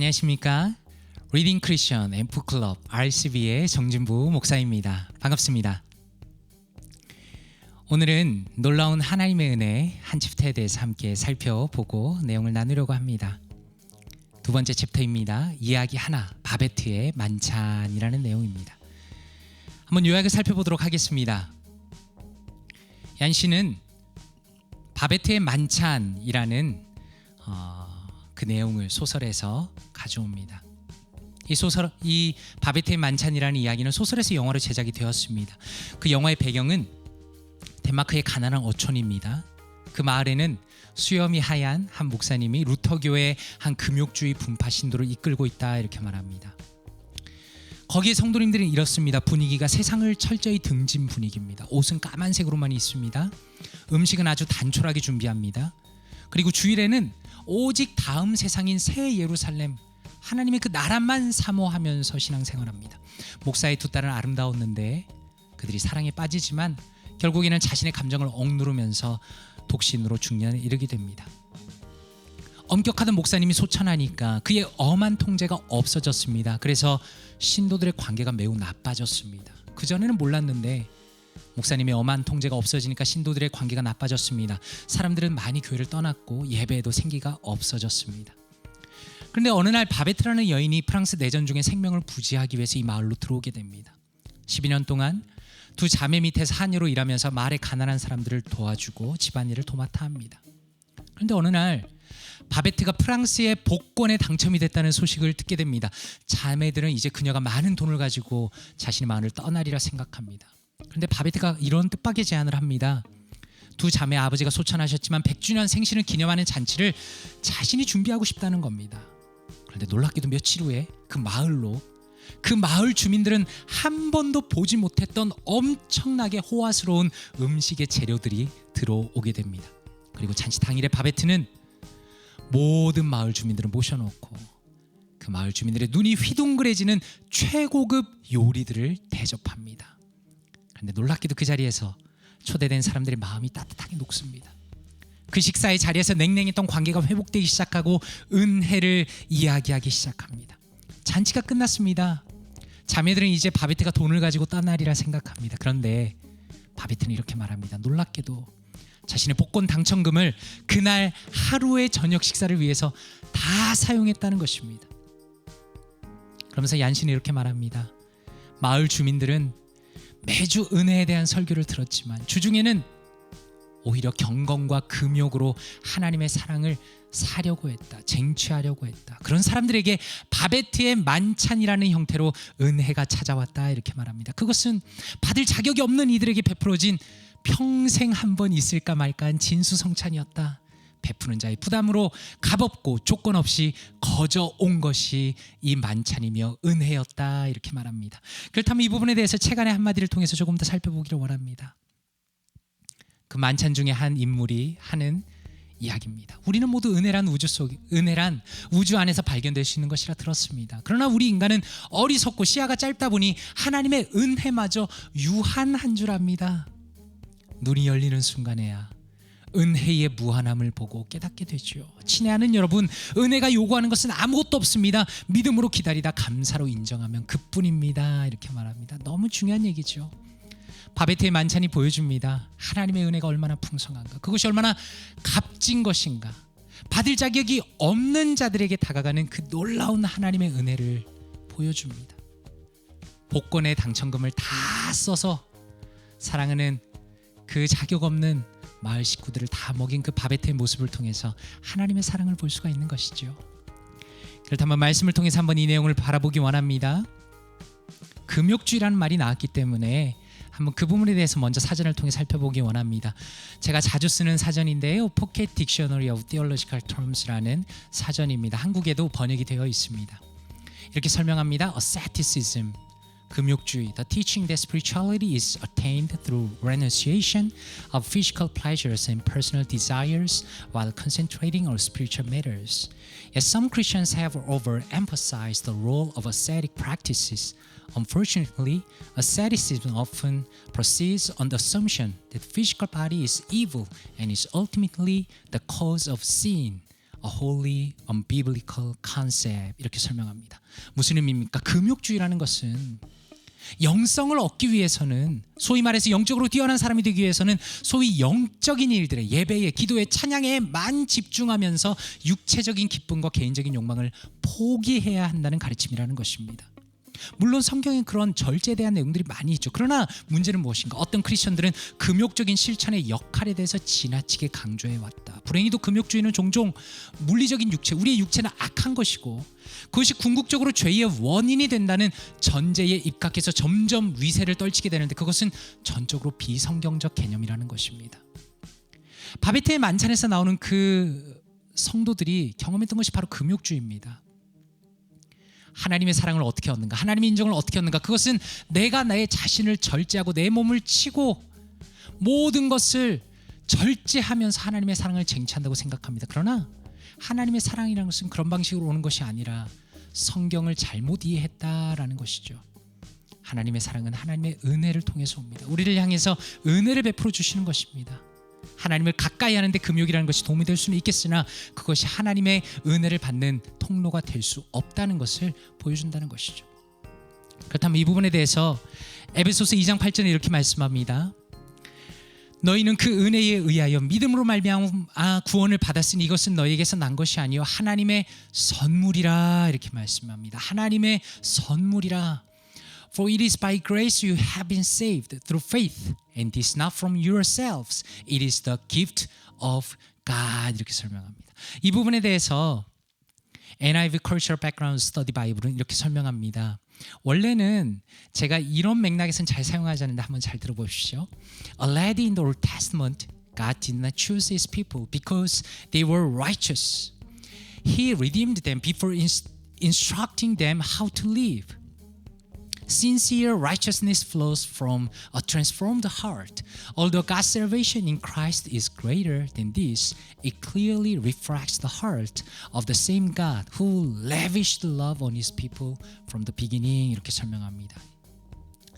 안녕하십니까? 리딩 크리스천 앰프 클럽 RCB의 정진부 목사입니다. 반갑습니다. 오늘은 놀라운 하나님의 은혜 한 챕터에 대해서 함께 살펴보고 내용을 나누려고 합니다. 두 번째 챕터입니다. 이야기 하나 바베트의 만찬이라는 내용입니다. 한번 요약을 살펴보도록 하겠습니다. 얀 씨는 바베트의 만찬이라는 어, 그 내용을 소설에서 가져옵니다. 이 소설 이 바베트의 만찬이라는 이야기는 소설에서 영화로 제작이 되었습니다. 그 영화의 배경은 덴마크의 가난한 어촌입니다. 그 마을에는 수염이 하얀 한 목사님이 루터교의 한 금욕주의 분파 신도를 이끌고 있다 이렇게 말합니다. 거기에 성도님들은 이렇습니다. 분위기가 세상을 철저히 등진 분위기입니다. 옷은 까만색으로만 있습니다. 음식은 아주 단촐하게 준비합니다. 그리고 주일에는 오직 다음 세상인 새 예루살렘 하나님의 그 나라만 사모하면서 신앙생활합니다. 목사의 두 딸은 아름다웠는데 그들이 사랑에 빠지지만 결국에는 자신의 감정을 억누르면서 독신으로 중년에 이르게 됩니다. 엄격하던 목사님이 소천하니까 그의 엄한 통제가 없어졌습니다. 그래서 신도들의 관계가 매우 나빠졌습니다. 그 전에는 몰랐는데 목사님의 엄한 통제가 없어지니까 신도들의 관계가 나빠졌습니다. 사람들은 많이 교회를 떠났고 예배에도 생기가 없어졌습니다. 그런데 어느 날 바베트라는 여인이 프랑스 내전 중에 생명을 부지하기 위해서 이 마을로 들어오게 됩니다. 12년 동안 두 자매 밑에서 한여로 일하면서 마을의 가난한 사람들을 도와주고 집안일을 도맡아 합니다. 그런데 어느 날 바베트가 프랑스의 복권에 당첨이 됐다는 소식을 듣게 됩니다. 자매들은 이제 그녀가 많은 돈을 가지고 자신의 마을을 떠나리라 생각합니다. 그런데 바베트가 이런 뜻밖의 제안을 합니다. 두 자매 아버지가 소천하셨지만 100주년 생신을 기념하는 잔치를 자신이 준비하고 싶다는 겁니다. 그런데 놀랍게도 며칠 후에 그 마을로 그 마을 주민들은 한 번도 보지 못했던 엄청나게 호화스러운 음식의 재료들이 들어오게 됩니다. 그리고 잔치 당일에 바베트는 모든 마을 주민들을 모셔놓고 그 마을 주민들의 눈이 휘둥그레지는 최고급 요리들을 대접합니다. 그런데 놀랍게도 그 자리에서 초대된 사람들의 마음이 따뜻하게 녹습니다. 그 식사의 자리에서 냉랭했던 관계가 회복되기 시작하고 은혜를 이야기하기 시작합니다. 잔치가 끝났습니다. 자매들은 이제 바베트가 돈을 가지고 떠나리라 생각합니다. 그런데 바베트는 이렇게 말합니다. 놀랍게도 자신의 복권 당첨금을 그날 하루의 저녁 식사를 위해서 다 사용했다는 것입니다. 그러면서 얀신이 이렇게 말합니다. 마을 주민들은 매주 은혜에 대한 설교를 들었지만 주중에는 오히려 경건과 금욕으로 하나님의 사랑을 사려고 했다. 쟁취하려고 했다. 그런 사람들에게 바베트의 만찬이라는 형태로 은혜가 찾아왔다. 이렇게 말합니다. 그것은 받을 자격이 없는 이들에게 베풀어진 평생 한 번 있을까 말까 한 진수성찬이었다. 베푸는 자의 부담으로 값없고 조건 없이 거저 온 것이 이 만찬이며 은혜였다. 이렇게 말합니다. 그렇다면 이 부분에 대해서 책안의 한마디를 통해서 조금 더 살펴보기를 원합니다. 그 만찬 중에 한 인물이 하는 이야기입니다. 우리는 모두 은혜란 우주 속 은혜란 우주 안에서 발견될 수 있는 것이라 들었습니다. 그러나 우리 인간은 어리석고 시야가 짧다 보니 하나님의 은혜마저 유한한 줄 압니다. 눈이 열리는 순간에야 은혜의 무한함을 보고 깨닫게 되죠. 친애하는 여러분, 은혜가 요구하는 것은 아무것도 없습니다. 믿음으로 기다리다 감사로 인정하면 그뿐입니다. 이렇게 말합니다. 너무 중요한 얘기죠. 바베트의 만찬이 보여줍니다. 하나님의 은혜가 얼마나 풍성한가. 그것이 얼마나 값진 것인가. 받을 자격이 없는 자들에게 다가가는 그 놀라운 하나님의 은혜를 보여줍니다. 복권의 당첨금을 다 써서 사랑하는 그 자격 없는 마을 식구들을 다 먹인 그 바베트의 모습을 통해서 하나님의 사랑을 볼 수가 있는 것이죠. 그렇다면 말씀을 통해서 한번 이 내용을 바라보기 원합니다. 금욕주의라는 말이 나왔기 때문에 한번 그 부분에 대해서 먼저 사전을 통해 살펴보기 원합니다. 제가 자주 쓰는 사전인데요. 딕셔너리 오브 Theological Terms라는 사전입니다. 한국에도 번역이 되어 있습니다. 이렇게 설명합니다. Asceticism 금욕주의, the teaching that spirituality is attained through renunciation of physical pleasures and personal desires while concentrating on spiritual matters. Yet some Christians have overemphasized the role of ascetic practices. Unfortunately, asceticism often proceeds on the assumption that physical body is evil and is ultimately the cause of sin. a wholly unbiblical concept 이렇게 설명합니다. 무슨 의미입니까? 금욕주의라는 것은 영성을 얻기 위해서는 소위 말해서 영적으로 뛰어난 사람이 되기 위해서는 소위 영적인 일들에 예배에 기도에 찬양에만 집중하면서 육체적인 기쁨과 개인적인 욕망을 포기해야 한다는 가르침이라는 것입니다. 물론 성경에 그런 절제에 대한 내용들이 많이 있죠. 그러나 문제는 무엇인가? 어떤 크리스천들은 금욕적인 실천의 역할에 대해서 지나치게 강조해 왔다. 불행히도 금욕주의는 종종 물리적인 육체, 우리의 육체는 악한 것이고 그것이 궁극적으로 죄의 원인이 된다는 전제에 입각해서 점점 위세를 떨치게 되는데 그것은 전적으로 비성경적 개념이라는 것입니다. 바베트의 만찬에서 나오는 그 성도들이 경험했던 것이 바로 금욕주의입니다. 하나님의 사랑을 어떻게 얻는가? 하나님의 인정을 어떻게 얻는가? 그것은 내가 나의 자신을 절제하고 내 몸을 치고 모든 것을 절제하면서 하나님의 사랑을 쟁취한다고 생각합니다. 그러나 하나님의 사랑이라는 것은 그런 방식으로 오는 것이 아니라 성경을 잘못 이해했다라는 것이죠. 하나님의 사랑은 하나님의 은혜를 통해서 옵니다. 우리를 향해서 은혜를 베풀어 주시는 것입니다. 하나님을 가까이 하는데 금욕이라는 것이 도움이 될 수는 있겠으나 그것이 하나님의 은혜를 받는 통로가 될 수 없다는 것을 보여준다는 것이죠. 그렇다면 이 부분에 대해서 에베소서 2장 8절에 이렇게 말씀합니다. 너희는 그 은혜에 의하여 믿음으로 말미암아 구원을 받았으니 이것은 너희에게서 난 것이 아니요 하나님의 선물이라 이렇게 말씀합니다. 하나님의 선물이라. For it is by grace you have been saved through faith, and this not from yourselves. It is the gift of God. 이렇게 설명합니다. 이 부분에 대해서 NIV Cultural Background Study Bible은 이렇게 설명합니다. 원래는 제가 이런 맥락에서는 잘 사용하지 않는데 한번 잘 들어보십시오. Already in the Old Testament, God did not choose His people because they were righteous. He redeemed them before instructing them how to live. Sincere righteousness flows from a transformed heart. Although God's salvation in Christ is greater than this, it clearly reflects the heart of the same God who lavished love on his people from the beginning. 이렇게 설명합니다.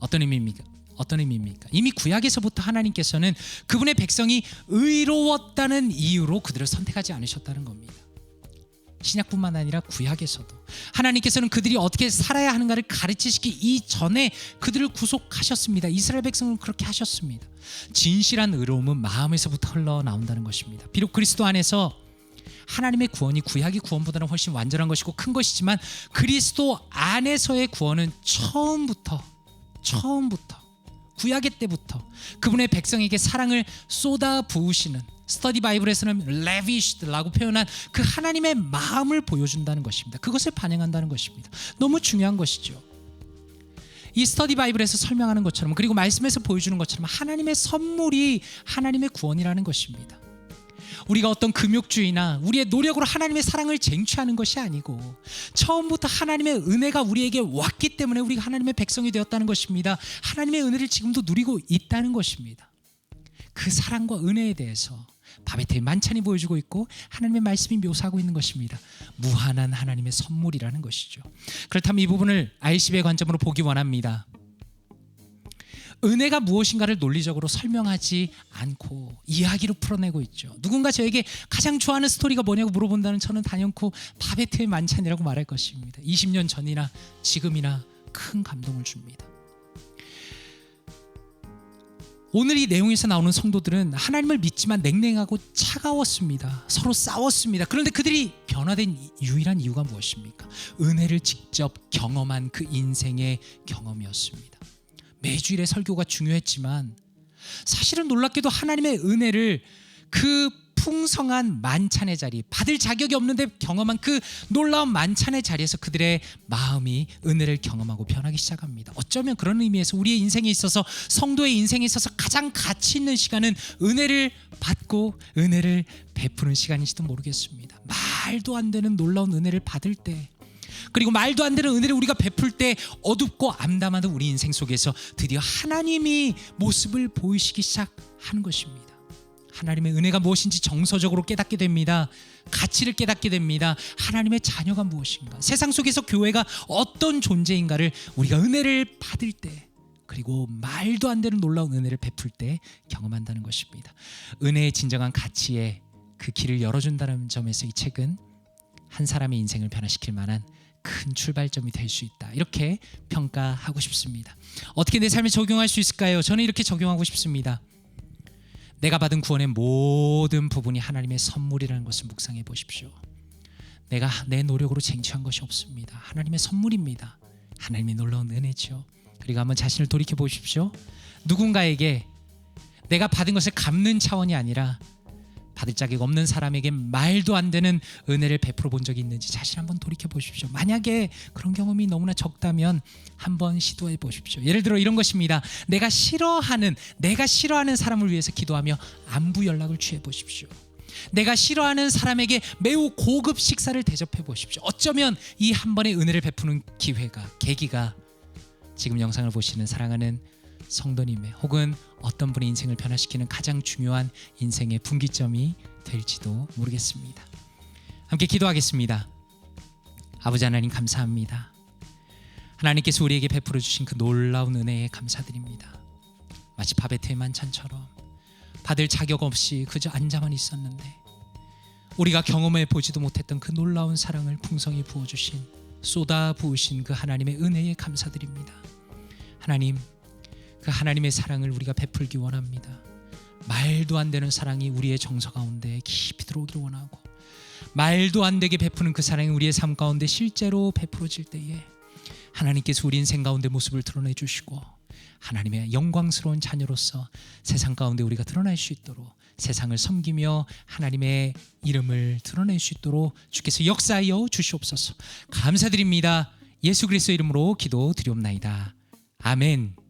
어떤 의미입니까? 어떤 의미입니까? 이미 구약에서부터 하나님께서는 그분의 백성이 의로웠다는 이유로 그들을 선택하지 않으셨다는 겁니다. 신약뿐만 아니라 구약에서도 하나님께서는 그들이 어떻게 살아야 하는가를 가르치시기 이전에 그들을 구속하셨습니다. 이스라엘 백성은 그렇게 하셨습니다. 진실한 의로움은 마음에서부터 흘러나온다는 것입니다. 비록 그리스도 안에서 하나님의 구원이 구약의 구원보다는 훨씬 완전한 것이고 큰 것이지만 그리스도 안에서의 구원은 처음부터 처음부터 구약의 때부터 그분의 백성에게 사랑을 쏟아 부으시는 스터디 바이블에서는 레비시드라고 표현한 그 하나님의 마음을 보여준다는 것입니다. 그것을 반영한다는 것입니다. 너무 중요한 것이죠. 이 스터디 바이블에서 설명하는 것처럼 그리고 말씀에서 보여주는 것처럼 하나님의 선물이 하나님의 구원이라는 것입니다. 우리가 어떤 금욕주의나 우리의 노력으로 하나님의 사랑을 쟁취하는 것이 아니고 처음부터 하나님의 은혜가 우리에게 왔기 때문에 우리가 하나님의 백성이 되었다는 것입니다. 하나님의 은혜를 지금도 누리고 있다는 것입니다. 그 사랑과 은혜에 대해서 바베트의 만찬이 보여주고 있고 하나님의 말씀이 묘사하고 있는 것입니다. 무한한 하나님의 선물이라는 것이죠. 그렇다면 이 부분을 아이시의 관점으로 보기 원합니다. 은혜가 무엇인가를 논리적으로 설명하지 않고 이야기로 풀어내고 있죠. 누군가 저에게 가장 좋아하는 스토리가 뭐냐고 물어본다는 저는 단연코 바베트의 만찬이라고 말할 것입니다. 20년 전이나 지금이나 큰 감동을 줍니다. 오늘 이 내용에서 나오는 성도들은 하나님을 믿지만 냉랭하고 차가웠습니다. 서로 싸웠습니다. 그런데 그들이 변화된 유일한 이유가 무엇입니까? 은혜를 직접 경험한 그 인생의 경험이었습니다. 매주일의 설교가 중요했지만 사실은 놀랍게도 하나님의 은혜를 그 풍성한 만찬의 자리, 받을 자격이 없는데 경험한 그 놀라운 만찬의 자리에서 그들의 마음이 은혜를 경험하고 변하기 시작합니다. 어쩌면 그런 의미에서 우리의 인생에 있어서 성도의 인생에 있어서 가장 가치 있는 시간은 은혜를 받고 은혜를 베푸는 시간일지도 모르겠습니다. 말도 안 되는 놀라운 은혜를 받을 때 그리고 말도 안 되는 은혜를 우리가 베풀 때 어둡고 암담하던 우리 인생 속에서 드디어 하나님이 모습을 보이시기 시작하는 것입니다. 하나님의 은혜가 무엇인지 정서적으로 깨닫게 됩니다. 가치를 깨닫게 됩니다. 하나님의 자녀가 무엇인가? 세상 속에서 교회가 어떤 존재인가를 우리가 은혜를 받을 때 그리고 말도 안 되는 놀라운 은혜를 베풀 때 경험한다는 것입니다. 은혜의 진정한 가치에 그 길을 열어준다는 점에서 이 책은 한 사람의 인생을 변화시킬 만한 큰 출발점이 될 수 있다. 이렇게 평가하고 싶습니다. 어떻게 내 삶에 적용할 수 있을까요? 저는 이렇게 적용하고 싶습니다. 내가 받은 구원의 모든 부분이 하나님의 선물이라는 것을 묵상해 보십시오. 내가 내 노력으로 쟁취한 것이 없습니다. 하나님의 선물입니다. 하나님의 놀라운 은혜죠. 그리고 한번 자신을 돌이켜 보십시오. 누군가에게 내가 받은 것을 갚는 차원이 아니라 받을 자격 없는 사람에게 말도 안 되는 은혜를 베풀어 본 적이 있는지 자신 한번 돌이켜 보십시오. 만약에 그런 경험이 너무나 적다면 한번 시도해 보십시오. 예를 들어 이런 것입니다. 내가 싫어하는 내가 싫어하는 사람을 위해서 기도하며 안부 연락을 취해 보십시오. 내가 싫어하는 사람에게 매우 고급 식사를 대접해 보십시오. 어쩌면 이 한 번의 은혜를 베푸는 기회가 계기가 지금 영상을 보시는 사랑하는 성도님의 혹은 어떤 분의 인생을 변화시키는 가장 중요한 인생의 분기점이 될지도 모르겠습니다. 함께 기도하겠습니다. 아버지 하나님 감사합니다. 하나님께서 우리에게 베풀어 주신 그 놀라운 은혜에 감사드립니다. 마치 바베트의 만찬처럼 받을 자격 없이 그저 앉아만 있었는데 우리가 경험해 보지도 못했던 그 놀라운 사랑을 풍성히 부어 주신 쏟아 부으신 그 하나님의 은혜에 감사드립니다. 하나님 그 하나님의 사랑을 우리가 베풀기 원합니다. 말도 안 되는 사랑이 우리의 정서 가운데 깊이 들어오기를 원하고 말도 안 되게 베푸는 그 사랑이 우리의 삶 가운데 실제로 베풀어질 때에 하나님께서 우리 인생 가운데 모습을 드러내 주시고 하나님의 영광스러운 자녀로서 세상 가운데 우리가 드러날 수 있도록 세상을 섬기며 하나님의 이름을 드러낼 수 있도록 주께서 역사하여 주시옵소서. 감사드립니다. 예수 그리스도 이름으로 기도 드리옵나이다. 아멘.